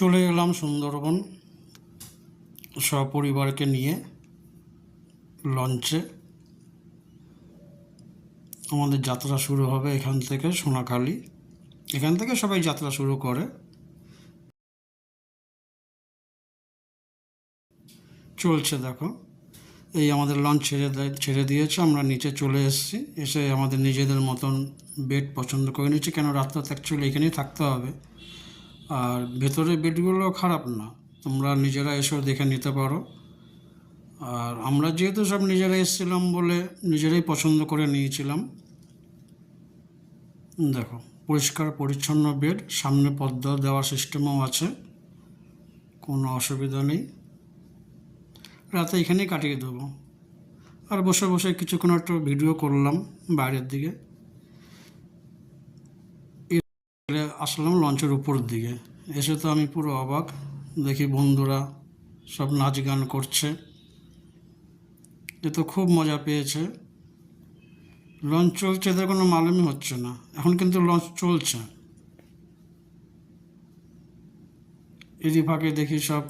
চলে এলাম সুন্দরবন সপরিবারকে নিয়ে লঞ্চে। আমাদের যাত্রা শুরু হবে এখান থেকে সোনাখালি। এখান থেকে সবাই যাত্রা শুরু করে। চলছে দেখো। এই আমাদের লঞ্চ ছেড়ে ছেড়ে দিয়েছে, আমরা নিচে চলে এসেছি। এসে আমাদের নিজেদের মতন বেড পছন্দ করে নিচ্ছি কেন রাত্রে অ্যাকচুয়ালি এখানেই থাকতে হবে। আর ভেতরের বেডগুলো খারাপ না। তোমরা নিজেরা এসেও দেখে নিতে পারো। আর আমরা যেহেতু সব নিজেরা এসেছিলাম বলে নিজেরাই পছন্দ করে নিয়েছিলাম। দেখো, পরিষ্কার, পরিচ্ছন্ন বেড, সামনে পদ্মা দেওয়ার সিস্টেমও আছে। কোনো অসুবিধা নেই। রাতে এখানেই কাটিয়ে দেবো। আর বসে বসে কিছুক্ষণ একটু ভিডিও করলাম বাইরের দিকে এ আসলাম লঞ্চের উপর দিকে। এসে তো আমি পুরো অবাক। দেখি বন্ধুরা সব নাচ গান করছে। এ তো খুব মজা পেয়েছে। লঞ্চ চলছে এদের কোনো মালুমই হচ্ছে না। এখন কিন্তু লঞ্চ চলছে। এরই ফাঁকে দেখি সব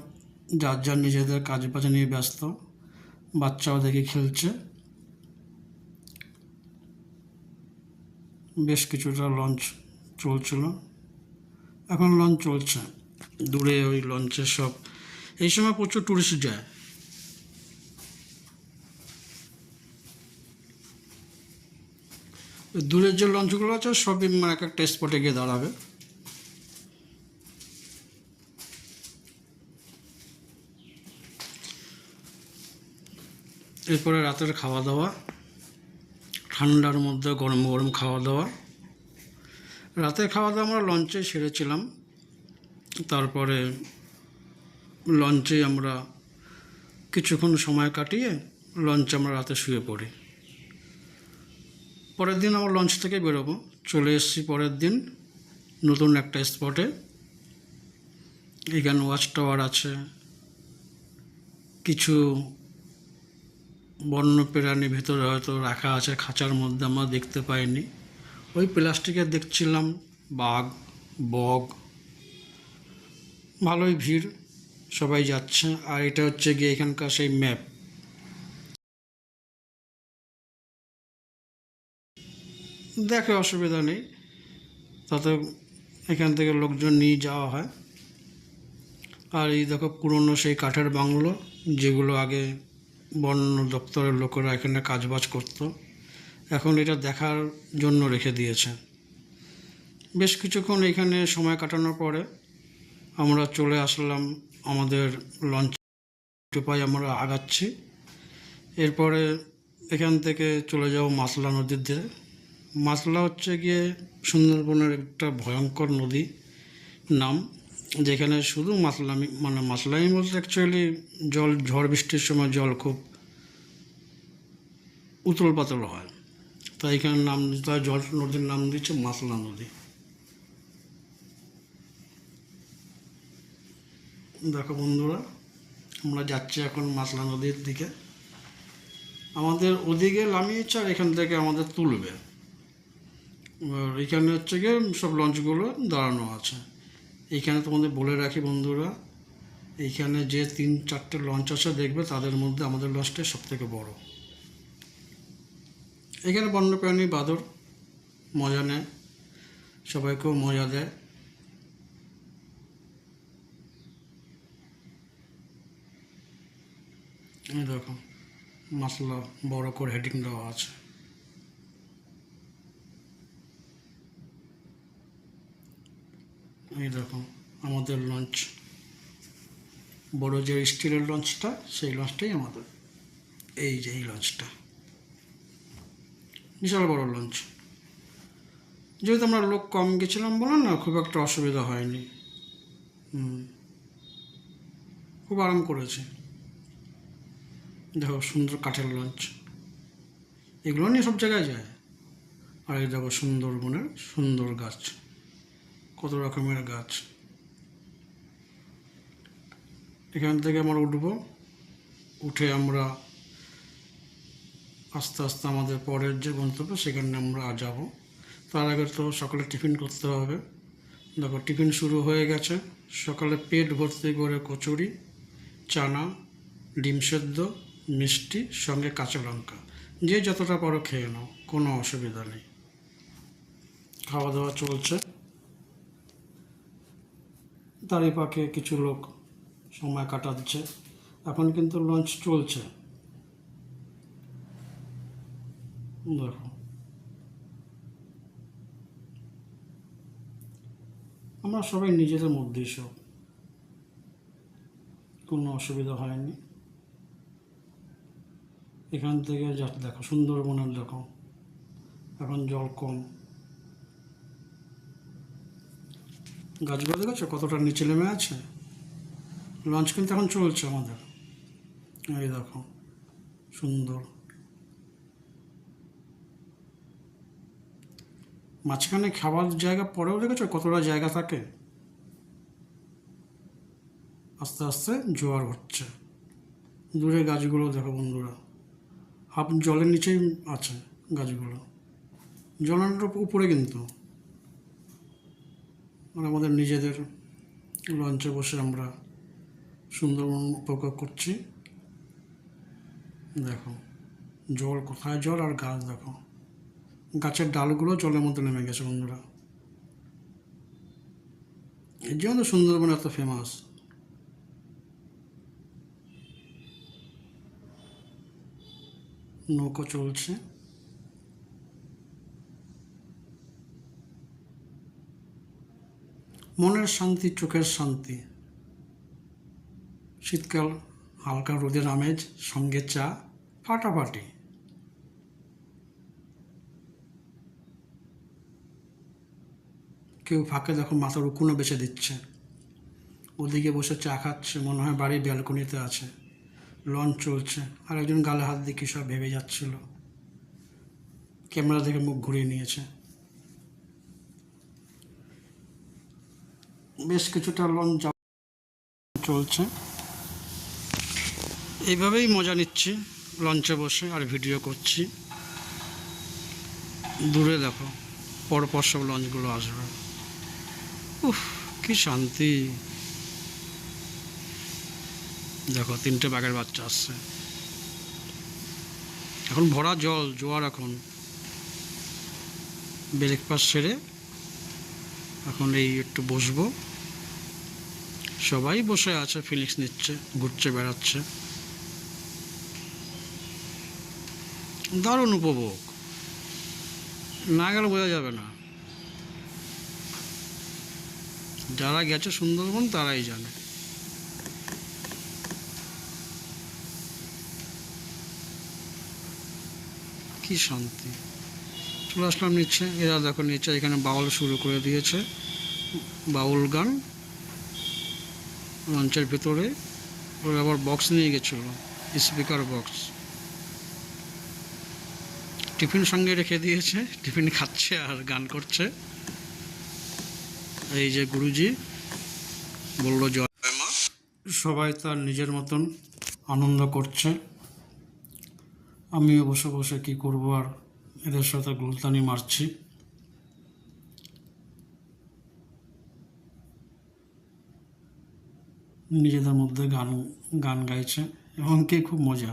যার যার নিজেদের কাজ বাজ নিয়ে ব্যস্ত। বাচ্চাও দেখি খেলছে। বেশ কিছুটা লঞ্চ চলছিল। এখন লঞ্চ চলছে। দূরে ওই লঞ্চের সব এই সময় প্রচুর টুরিস্ট যায়। দূরের যে লঞ্চগুলো আছে, সবই মানে এক একটা স্পটে গিয়ে দাঁড়াবে। এরপরে রাতের খাওয়া দাওয়া। ঠান্ডার মধ্যে গরম গরম খাওয়া দাওয়া। রাতের খাওয়া দাওয়া আমরা লঞ্চে সেরেছিলাম। তারপরে লঞ্চে আমরা কিছুক্ষণ সময় কাটিয়ে লঞ্চে আমরা রাতে শুয়ে পড়ি। পরের দিন আমরা লঞ্চ থেকে বেরোবো। চলে এসেছি পরের দিন নতুন একটা স্পটে এখানে ওয়াচ টাওয়ার আছে। কিছু বন্য প্রাণী ভেতরে হয়তো রাখা আছে, খাঁচার মধ্যে আমরা দেখতে পাইনি। ওই প্লাস্টিকের দেখছিলাম বাঘ বগ ভালোই ভিড়, সবাই যাচ্ছে। আর এটা হচ্ছে গিয়ে এখানকার সেই ম্যাপ। দেখে অসুবিধা নেই, তাতে এখান থেকে লোকজন নিয়ে যাওয়া হয়। আর এই দেখো পুরনো সেই কাঠের বাংলো, যেগুলো আগে বন দপ্তরের লোকেরা এখানে কাজবাজ করতো। এখন এটা দেখার জন্য রেখে দিয়েছে। বেশ কিছুক্ষণ এখানে সময় কাটানোর পরে আমরা চলে আসলাম আমাদের লঞ্চ পাই আমরা আগাচ্ছি। এরপরে এখান থেকে চলে যাব মাসলা নদীর দিকে মাসলা হচ্ছে গিয়ে সুন্দরবনের একটা ভয়ঙ্কর নদী নাম, যেখানে শুধু মাসলামি মানে মাসলামি বলতে অ্যাকচুয়ালি জল, ঝড় বৃষ্টির সময় জল খুব উতল পাতল হয়। তাই এখানে নাম তাই জল নদীর নাম দিচ্ছে, মাসলা নদী। দেখো বন্ধুরা, আমরা যাচ্ছি এখন মাসলা নদীর দিকে। আমাদের ওদিকে নামিয়েছে আর এখান থেকে আমাদের তুলবে। এবার এখানে হচ্ছে গিয়ে সব লঞ্চগুলো দাঁড়ানো আছে। এইখানে তোমাদের বলে রাখি বন্ধুরা, এইখানে যে তিন চারটে লঞ্চ আছে, দেখবে তাদের মধ্যে আমাদের লঞ্চটা সব থেকে বড়। এখানে বন্যপ্রাণী বাদর মজা নেয়। সবাইকেও মজা দেয়। দেখো মাসলা বড় করে হেডিং দেওয়া আছে। এই দেখো, আমাদের লঞ্চ বড় যে স্টিলের লঞ্চটা সেই লঞ্চটাই আমাদের। এই যে এই লঞ্চটা বিশাল বড় লঞ্চ যেহেতু আমরা লোক কম গেছিলাম বলে না, খুব একটা অসুবিধা হয়নি। হুম। খুব আরাম করেছে। দেখো সুন্দর কাঠের লঞ্চ এগুলো নিয়ে সব জায়গায় যায়। আর এই দেখো সুন্দরবনের সুন্দর গাছ। কত রকমের গাছ। এখান থেকে আমরা উঠব। উঠে আমরা আস্তে আস্তে আমাদের পরের যে গন্তব্য সেখানে আমরা যাব। তার আগে তো সকালে টিফিন করতে হবে। দেখো টিফিন শুরু হয়ে গেছে। সকালে পেট ভর্তি করে কচুরি, চানা, ডিম সেদ্ধ, মিষ্টি, সঙ্গে কাঁচা লঙ্কা। যে যতটা পারো খেয়ে নাও, কোনো অসুবিধা নেই। খাওয়া দাওয়া চলছে। তারই পাকে কিছু লোক সময় কাটাচ্ছে। এখন কিন্তু লঞ্চ চলছে। দেখো আমরা সবাই নিজেদের মধ্যেই সব কোনো অসুবিধা হয়নি। এখান থেকে যা দেখো, সুন্দরবনের দেখো। এখন জল কম। গাছগুলো দেখেছ কতটা নিচে নেমে আছে? লঞ্চ কিন্তু এখন চলছে আমাদের। এই দেখো, সুন্দর। মাঝখানে খাবার জায়গা পরেও দেখেছ? কতটা জায়গা থাকে? আস্তে আস্তে জোয়ার হচ্ছে। দূরে গাছগুলো দেখো বন্ধুরা। হাফ জলের নিচেই আছে গাছগুলো। জলের উপরে কিন্তু। আর আমাদের নিজেদের লঞ্চে বসে আমরা সুন্দরবন উপভোগ করছি। দেখো, জল কোথায়? জল আর গাছ দেখো। গাছের ডালগুলো জলের মধ্যে নেমে গেছে বন্ধুরা। এর জন্য তো সুন্দরবন এত ফেমাস নৌকো চলছে। মনের শান্তি, চোখের শান্তি। শীতকাল হালকা রোদের আমেজ, সঙ্গে চা, ফাটাফাটি। কেউ ফাঁকে দেখো মাথার উকুনও বেছে দিচ্ছে। ওদিকে বসে চা খাচ্ছে, মনে হয় বাড়ির ব্যালকনিতে আছে। লঞ্চ চলছে, আর একজন গালে হাত দিয়ে কী সব ভেবে যাচ্ছিল। ক্যামেরা থেকে মুখ ঘুরিয়ে নিয়েছে। বেশ কিছুটা লঞ্চ চলছে। এইভাবেই মজা নিচ্ছি, লঞ্চে বসে আর ভিডিও করছি। দূরে দেখো, পরপর সব লঞ্চগুলো আসবে। উফ, কি শান্তি। দেখো, তিনটে বাঘের বাচ্চা আসছে। এখন ভরা জল, জোয়ার এখন। ব্রেকফাস্ট সেরে এখন এই একটু বসবো। সবাই বসে আছে, ফিলিংস নিচ্ছে, ঘুরছে, বেড়াচ্ছে। দারুণ উপভোগ। না গেলে বোঝা যাবে না। যারা গেছে সুন্দরবন, তারাই জানে। কি শান্তি। চলে আসলাম নিচ্ছে এরা দেখো নিচ্ছে এখানে বাউল শুরু করে দিয়েছে। বাউল গান। লঞ্চের ভেতরে। ওরা আবার বক্স নিয়ে গেছিল স্পিকার বক্স টিফিন সঙ্গে রেখে দিয়েছে। টিফিন খাচ্ছে আর গান করছে। এই যে গুরুজি, বলল জয় সবাই তার নিজের মতন আনন্দ করছে। আমিও বসে বসে কি করব আর এদের সাথে গুলতানি মারছি। নিজেদের মধ্যে গান গান গাইছে এবং কে খুব মজা।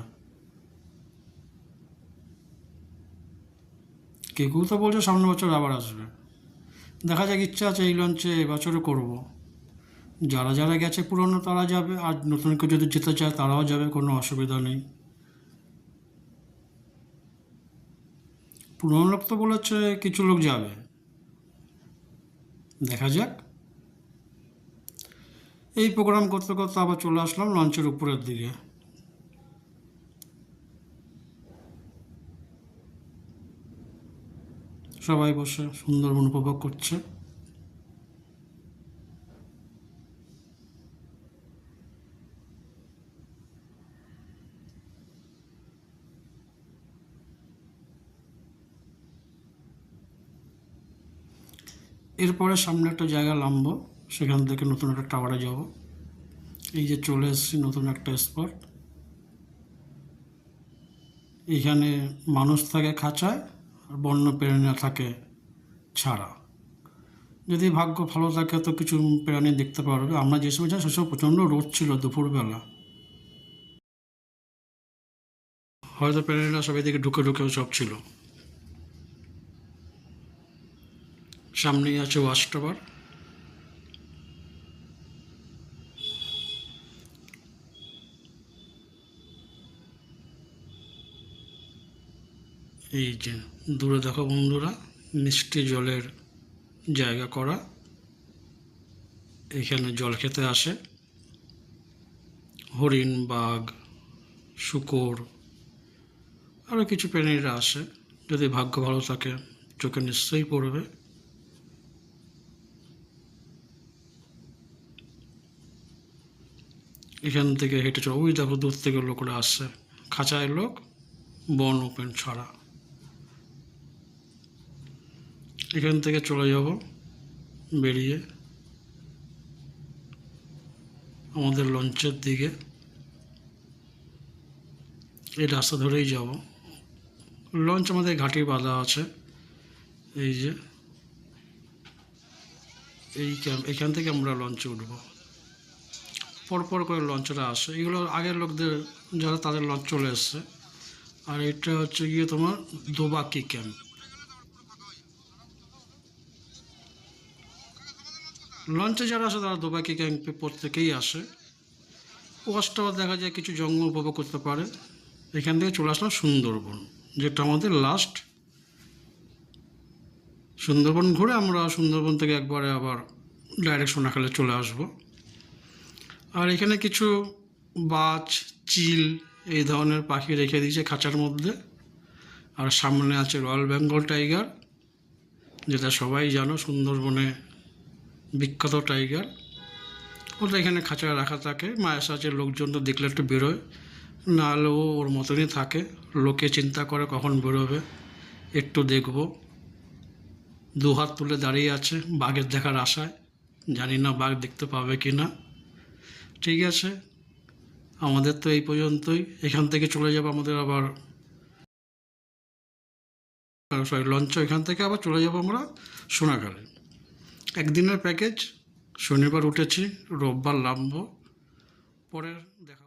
কেউ তো বলছে সামনে বছর আবার আসবে। দেখা যাক ইচ্ছা আছে এই লঞ্চে এবছরও করব। যারা যারা গেছে পুরনো তারা যাবে, আর নতুন কেউ যদি যেতে চায় তারাও যাবে, কোনো অসুবিধা নেই। পুরনো লোক তো বলেছে কিছু লোক যাবে। দেখা যাক। এই প্রোগ্রাম করতে করতে আবার চলে আসলাম লঞ্চের উপরের দিকে। সবাই বসে সুন্দরবন উপভোগ করছে। এরপরে সামনে একটা জায়গা নামবো, সেখান থেকে নতুন একটা টাওয়ারে যাব। এই যে চলে এসেছি নতুন একটা স্পট এখানে মানুষ থাকে খাঁচায় বন্য প্রাণীরা থাকে ছাড়া। যদি ভাগ্য ভালো থাকে, তো কিছু প্রাণী দেখতে পারবে। আমরা যে সময় যাই, সে সময় প্রচণ্ড রোদ ছিল দুপুরবেলা। হয়তো প্রাণীরা সব এদিকে ঢুকে ঢুকে সব ছিল। সামনেই আছে ওয়াচ টাওয়ার। এই যে দূরে দেখো বন্ধুরা, মিষ্টি জলের জায়গা করা। এখানে জল খেতে আসে। হরিণ, বাঘ, শুকর আরও কিছু প্রাণীরা আসে। যদি ভাগ্য ভালো থাকে, চোখে নিশ্চয়ই পড়বে। এখান থেকে হেঁটে চলো। ওই দেখো দূর থেকে লোকরা আসছে। খাঁচায় লোক, বন ওপেন ছাড়া। এখান থেকে চলে যাব, বেরিয়ে আমাদের লঞ্চের দিকে। এই রাস্তা ধরেই যাব। লঞ্চ আমাদের ঘাটে বাঁধা আছে। এই যে, এই ক্যাম্প, এখান থেকে আমরা লঞ্চে উঠব। পরপর করে লঞ্চটা আসে। এগুলো আগের লোকদের, যারা তাদের লঞ্চ চলে এসছে। আর এটা হচ্ছে গিয়ে তোমার দোবাকি ক্যাম্প। লঞ্চে যারা আসে, তারা দুবাইকে ক্যাম্পে প্রত্যেকেই আসে। ওয়াশটাওয়ার দেখা যায় কিছু জঙ্গল উপভোগ করতে পারে। এখান থেকে চলে আসলাম সুন্দরবন, যেটা আমাদের লাস্ট সুন্দরবন ঘুরে আমরা সুন্দরবন থেকে একবারে আবার ডাইরেক্ট সোনাখালে চলে আসব। আর এখানে কিছু বাজ, চিল এই ধরনের পাখি রেখে দিয়েছে খাঁচার মধ্যে। আর সামনে আছে রয়্যাল বেঙ্গল টাইগার যেটা সবাই জানো সুন্দরবনে বিখ্যাত টাইগার। ওটা এখানে খাঁচায় রাখা থাকে। মায়ের সাথে লোকজন তো দেখলে একটু বেরোয় না হলে ও ওর মতনই থাকে। লোকে চিন্তা করে কখন বেরোবে একটু দেখব। দু হাত তুলে দাঁড়িয়ে আছে বাঘের দেখার আশায়। জানি না বাঘ দেখতে পাবে কি না। ঠিক আছে। আমাদের তো এই পর্যন্তই। এখান থেকে চলে যাব আমাদের আবার। সরি লঞ্চ এখান থেকে আবার চলে যাব আমরা সোনাগাড়ে একদিনের প্যাকেজ শনিবার উঠেছি রোববার নামব পরের দেখা